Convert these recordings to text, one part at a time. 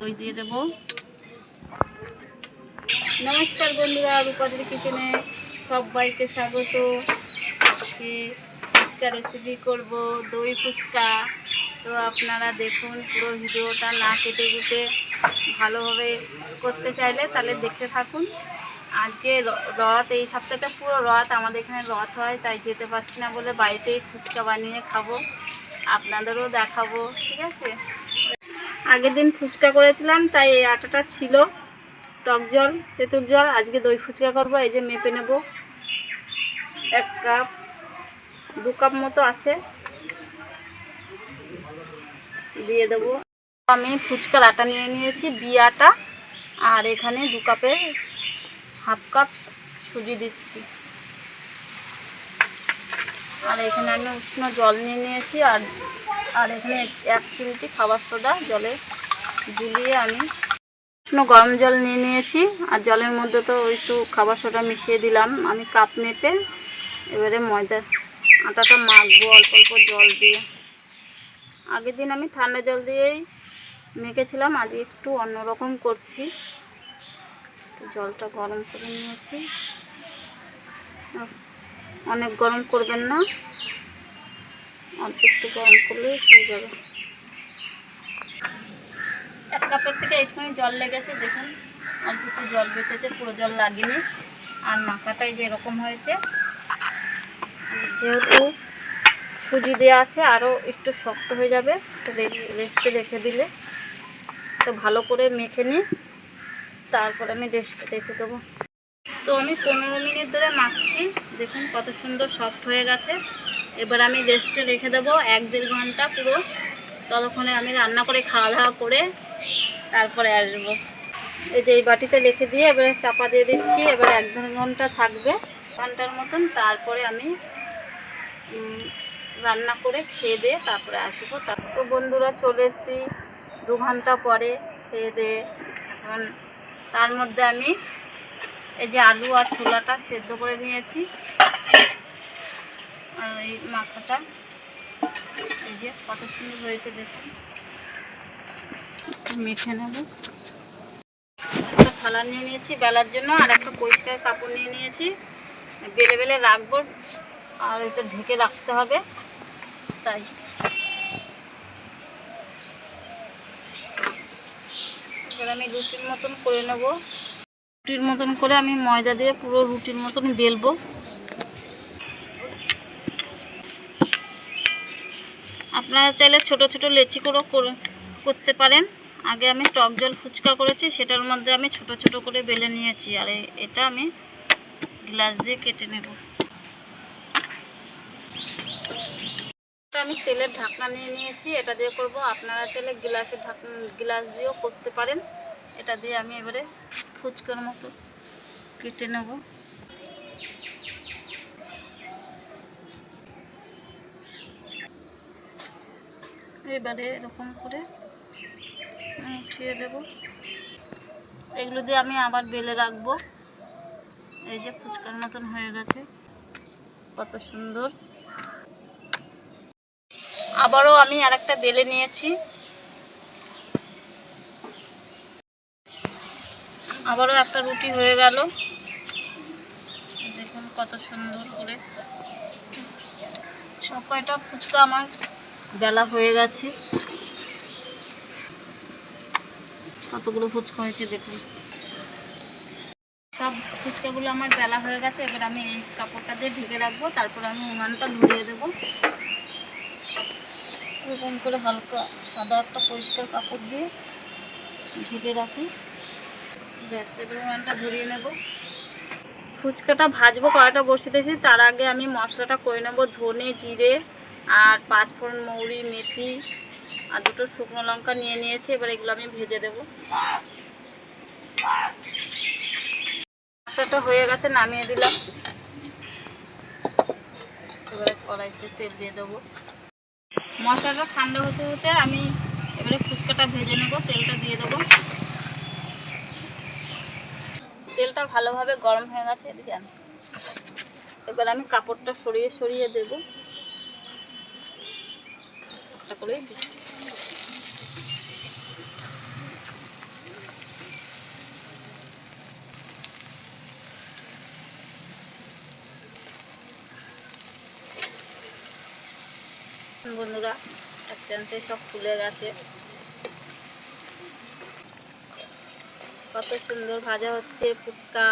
দই দিয়ে দেবো। নমস্কার বন্ধুরা, রূপাদের কিচেনে সবাইকে স্বাগত। আজকে ফুচকা রেসিপি করব, দই ফুচকা। তো আপনারা দেখুন, পুরো ভিডিওটা না কেটে কুটে ভালোভাবে করতে চাইলে তাহলে দেখতে থাকুন। আজকে রথ, এই সপ্তাহটা পুরো রথ, আমাদের এখানে রথ হয়, তাই যেতে পারছি না বলে বাড়িতেই ফুচকা বানিয়ে খাব। আপনাদেরও দেখাবো, ঠিক আছে? আগের দিন ফুচকা করেছিলাম, তাই এই আটাটা ছিল। টক জল, তেঁতুল জল, আজকে দই ফুচকা করব, এই যে মেপে নেব। এক কাপ, দু কাপ মতো আছে। দিয়ে দেবো। আমি ফুচকার আটা নিয়ে নিয়েছি, বি আটা, আর এখানে দু কাপে হাফ কাপ সুজি দিচ্ছি। আর এখানে আমি উষ্ণ জল নিয়ে নিয়েছি, আর আর এখানে এক- চিমটি খাবার সোডা জলে গুলিয়ে আমি উষ্ণ গরম জল নিয়ে নিয়েছি। আর জলের মধ্যে তো ওই একটু খাবার সোডা মিশিয়ে দিলাম। আমি কাপ মেপে এবারে ময়দা, আটাটা মাখবো অল্প অল্প জল দিয়ে। আগের দিন আমি ঠান্ডা জল দিয়েই মেখেছিলাম, আজ একটু অন্যরকম করছি। জলটা গরম করে নিয়েছি। অনেক গরম করবেন না। অল্প একটু গরম করলে হয়ে যাবে। এক কাপের থেকে একটুখানি জল লেগেছে, দেখুন। অল্প একটু জল বেঁচেছে, পুরো জল লাগেনি। আর মাখাটাই যে এরকম হয়েছে, যেহেতু সুজি দেওয়া আছে আরও একটু শক্ত হয়ে যাবে, তো রেস্টে রেখে দিলে। তো ভালো করে মেখে নিয়ে তারপর আমি রেস্টে রেখে দেবো। তো আমি পনেরো মিনিট ধরে মাখছি, দেখুন কত সুন্দর সফট হয়ে গেছে। এবার আমি রেস্টে রেখে দেবো, এক দেড় ঘণ্টা পুরো। ততক্ষণে আমি রান্না করে, খাওয়া দাওয়া করে তারপরে আসব। এই যে এই বাটিতে রেখে দিয়ে এবারে চাপা দিয়ে দিচ্ছি, এবার এক দেড় ঘণ্টা থাকবে। ঘণ্টার মতন তারপরে আমি রান্না করে খেয়ে দিয়ে তারপরে আসব। তার তো বন্ধুরা চলে এসেছি দু ঘণ্টা পরে খেয়ে দিয়ে। এখন তার মধ্যে আমি এই যে আলু আর ছোলাটা সেদ্ধ করে নিয়েছি। এই মাখাটা। এই যে কত সুন্দর হয়েছে দেখুন। মেখে নেব। একটা থালা নিয়ে নিয়েছি বেলার জন্য, আর একটা পরিষ্কার কাপড় নিয়ে নিয়েছি। বেলে বেলে রাখব, আর এটা ঢেকে রাখতে হবে, তাই। এবার আমি রুটির মতন করে নেব। রুটির মতন করে আমি ময়দা দিয়ে পুরো রুটির মতন বেলবো। আপনারা চাইলে ছোট ছোট লেচি করে- করতে পারেন। আগে আমি টক জল ফুচকা করেছি, সেটার মধ্যে আমি ছোট ছোট করে বেলে নিয়েছি, আর এটা আমি গ্লাস দিয়ে কেটে নেব। আমি তেলের ঢাকনা নিয়ে নিয়েছি, এটা দিয়ে করব। আপনারা চাইলে গ্লাসের ঢাকনা, গ্লাস দিয়েও করতে পারেন। এটা দিয়ে আমি এবারে ফুচকার মতো কেটে নেব। এবারে এরকম করে আমি উঠিয়ে দেব। এগুলো দিয়ে আমি আবার বেলে রাখব। এই যে ফুচকার মতন হয়ে গেছে। কত সুন্দর। আবারও আমি আরেকটা বেলে নিয়েছি। আবারও একটা রুটি হয়ে গেল। দেখুন কত সুন্দর করে। সব কয়টা ফুচকা আমার বেলা হয়ে গেছে। কতগুলো ফুচকা হয়েছে দেখুন। সব ফুচকাগুলো আমার বেলা হয়ে গেছে, এবার আমি এই কাপড়টা দিয়ে ঢেকে রাখব, তারপর আমি উনানটা ধরিয়ে দেবো। এরকম করে হালকা সাদা একটা পরিষ্কার কাপড় দিয়ে ঢেকে রাখি। ব্যাস, এবার উনানটা ধরিয়ে নেব। ফুচকাটা ভাজবো কড়াটা দিয়েছি, তার আগে আমি মশলাটা করে নেব ধনে, জিরে আর পাঁচ ফোড়ন মৌরি, মেথি আর দুটো শুকনো লঙ্কা নিয়ে নিয়েছি, এবার এগুলো আমি ভেজে দেব। মশলাটা হয়ে গেছে, নামিয়ে দিলাম। এবারে কড়াইতে তেল দিয়ে দেবো। মশলাটা ঠান্ডা হতে হতে আমি এবারে ফুচকাটা ভেজে নেব, তেলটা দিয়ে দেবো। তেলটা ভালোভাবে গরম হয়ে গেছে, এদিকে। এবার আমি কাপড়টা সরিয়ে সরিয়ে দেব। একটা করেই দিই বন্ধুরা একটানতে সব ফুলে গেছে। কত সুন্দর ভাজা হচ্ছে ফুচকা।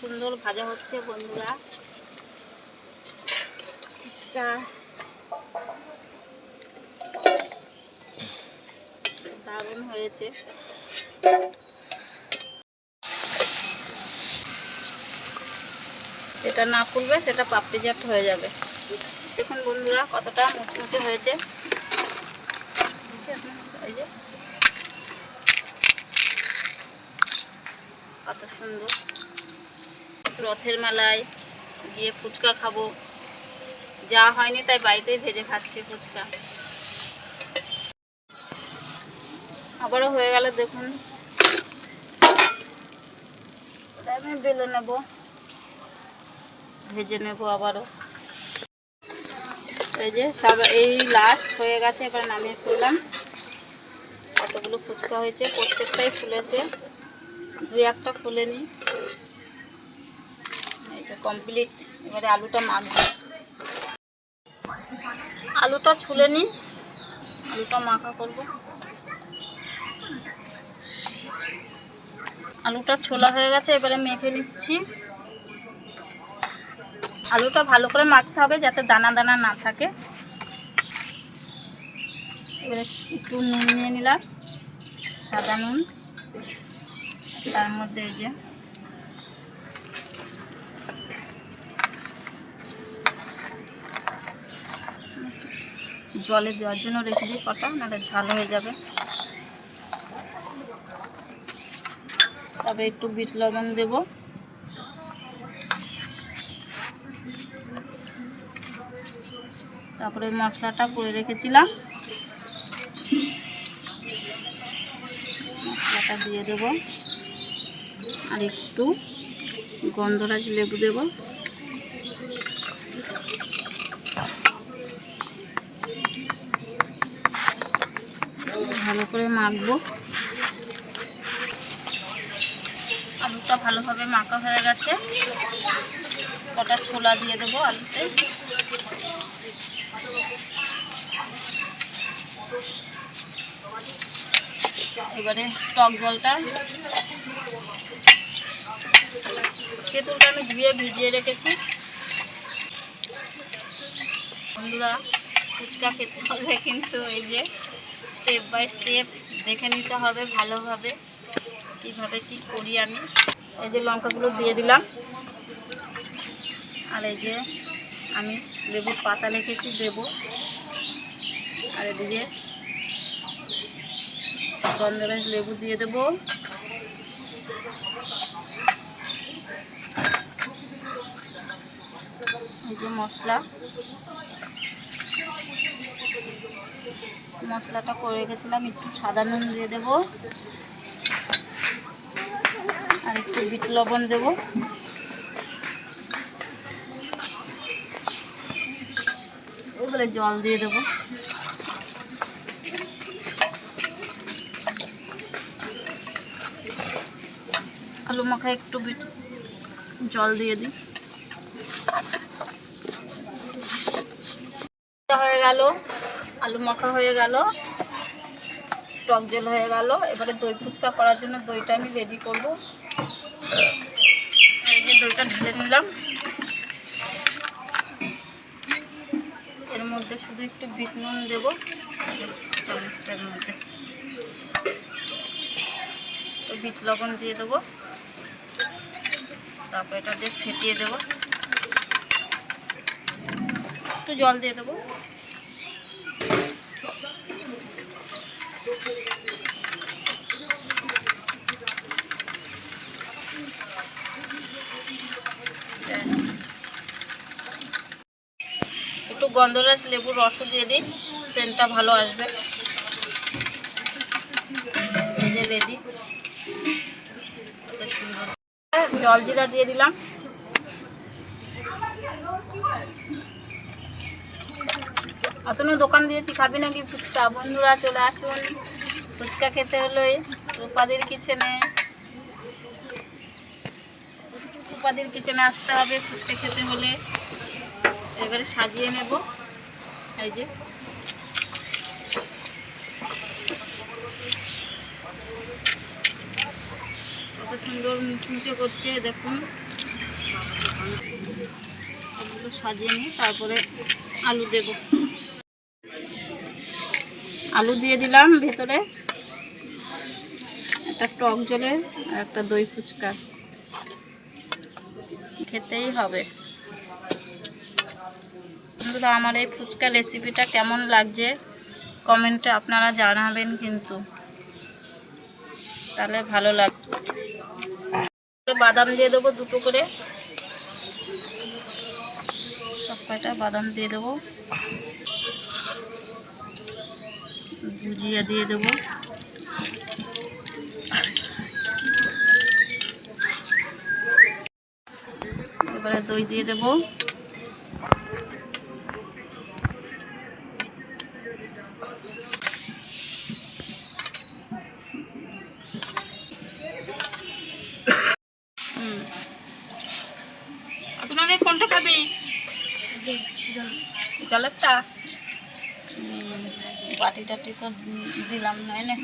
সুন্দর ভাজা হচ্ছে বন্ধুরা। ফুচকা। দারুণ হয়েছে। যেটা না ফুলবে, সেটা পাপড়ি চাট হয়ে যাবে। দেখুন বন্ধুরা, কতটা মুচমুচে হয়েছে। কত সুন্দর। রথের মেলায় গিয়ে ফুচকা খাব। যা হয়নি তাই বাড়িতেই ভেজে খাচ্ছে ফুচকা। আবারও হয়ে গেল, দেখুন। আমি বেলে নেব। ভেজে নেব আবারও। এই যে সব, এই লাস্ট হয়ে গেছে, এবার নামিয়ে ফেললাম। কতগুলো ফুচকা হয়েছে, প্রত্যেকটাই ফুলেছে। দু একটা ফুলে ফুলেনি এটা কমপ্লিট এবারে আলুটা মাখবো। আলুটা ছুলে নিই আলুটা মাখা করব। আলুটা ছোলা হয়ে গেছে, এবারে মেখে নিচ্ছি। আলুটা ভালো করে মাখতে হবে যাতে দানা দানা না থাকে। এবারে একটু নুন নিয়ে নিলাম, সাদা নুন। তার মধ্যে এই যে জলে দেওয়ার জন্য রেখে দিই কটা, নাহলে ঝাল হয়ে যাবে। তারপরে একটু বিট লবণ দেবো। তারপরে মশলাটা করে রেখেছিলাম। মশলাটা দিয়ে দেবো। আর একটু গন্ধরাজ লেবু দেব। ভালো করে মাখবো। আলুটা ভালোভাবে মাখা হয়ে গেছে। কটা ছোলা দিয়ে দেবো আলুতে। এবারে টক জলটা। তেঁতুলটা আমি ধুয়ে ভিজিয়ে রেখেছি। বন্ধুরা, ফুচকা খেতে হলে কিন্তু এই যে স্টেপ বাই স্টেপ দেখে নিতে হবে ভালোভাবে। কীভাবে কি করি আমি? এই যে লঙ্কাগুলো দিয়ে দিলাম। আর এই যে আমি লেবুর পাতা রেখেছি, দেবো। আর এদিকে গন্ধরাজ লেবু দিয়ে দেবো। এই যে মশলা। মশলাটা করে রেখেছিলাম, একটু সাদা নুন দিয়ে দেবো। বিট লবণ দেবো। এবারে জল দিয়ে দেবো। আলু মাখায় একটু বিট, জল দিয়ে দিই। হয়ে গেল, আলু মাখা হয়ে গেল, টক জল হয়ে গেল। এবারে দই ফুচকা করার জন্য দইটা আমি রেডি করব। দইটা ঢেলে নিলাম। এর মধ্যে শুধু একটু বিট নুন দেবো, চামচটার মধ্যে। একটু বিট লবণ দিয়ে দেবো, তারপর এটা দিয়ে ফেটিয়ে দেবো। একটু জল দিয়ে দেবো। গন্ধরাজ লেবুর রস দিয়ে দিই পেনটা ভালো আসবে। রেডি। জল জিরা দিয়ে দিলাম। অতনু দোকান দিয়েছি, খাবি নাকি ফুচকা? বন্ধুরা, চলে আসুন। ফুচকা খেতে হলে রূপাদির কিচেনে। রূপাদির কিচেনে আসতে হবে ফুচকা খেতে হলে। এবারে সাজিয়ে নেব। এই যে। কত সুন্দর মুচমুচে করছে, দেখুন। সাজিয়ে নিই তারপরে আলু দেব। আলু দিয়ে দিলাম ভেতরে। একটা টক জলের আর একটা দই ফুচকা। খেতেই হবে। বন্ধুরা, আমার এই ফুচকা রেসিপিটা কেমন লাগছে কমেন্টে আপনারা জানাবেন কিন্তু। তাহলে ভালো লাগবে। বাদাম দিয়ে দেবো দুটো করে। সব বাদাম দিয়ে দেবো? ভুজিয়া দিয়ে দেবো। এবারে দই দিয়ে দেবো। বাটি টাটি তো দিলাম না এনে।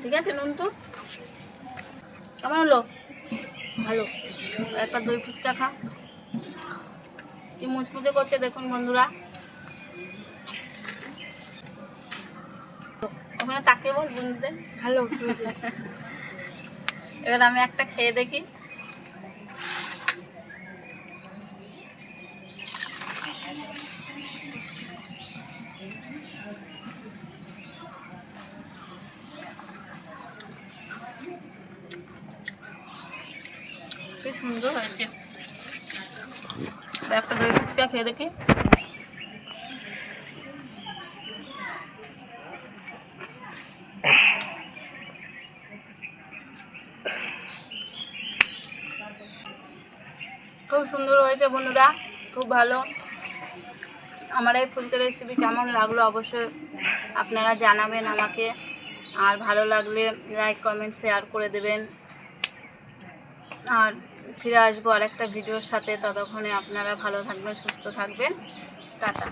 ঠিক আছে নুন তো কেমন হলো? ভালো। একটা দই ফুচকা খা। কি মুচমুচে করছে দেখুন বন্ধুরা। ওখানে তাকে বল বন্ধুদের। ভালো এবার আমি একটা খেয়ে দেখি কি সুন্দর হয়েছে এবার একটা দই ফুচকা খেয়ে দেখি। খুব সুন্দর হয়েছে বন্ধুরা, খুব ভালো। আমার এই ফুলকে রেসিপি কেমন লাগল অবশ্যই আপনারা জানাবেন আমাকে। আর ভালো লাগলে লাইক কমেন্ট শেয়ার করে দেবেন। আর ফিরে আসব আরেকটা ভিডিওর সাথে। ততক্ষণে আপনারা ভালো থাকবেন সুস্থ থাকবেন। টাটা।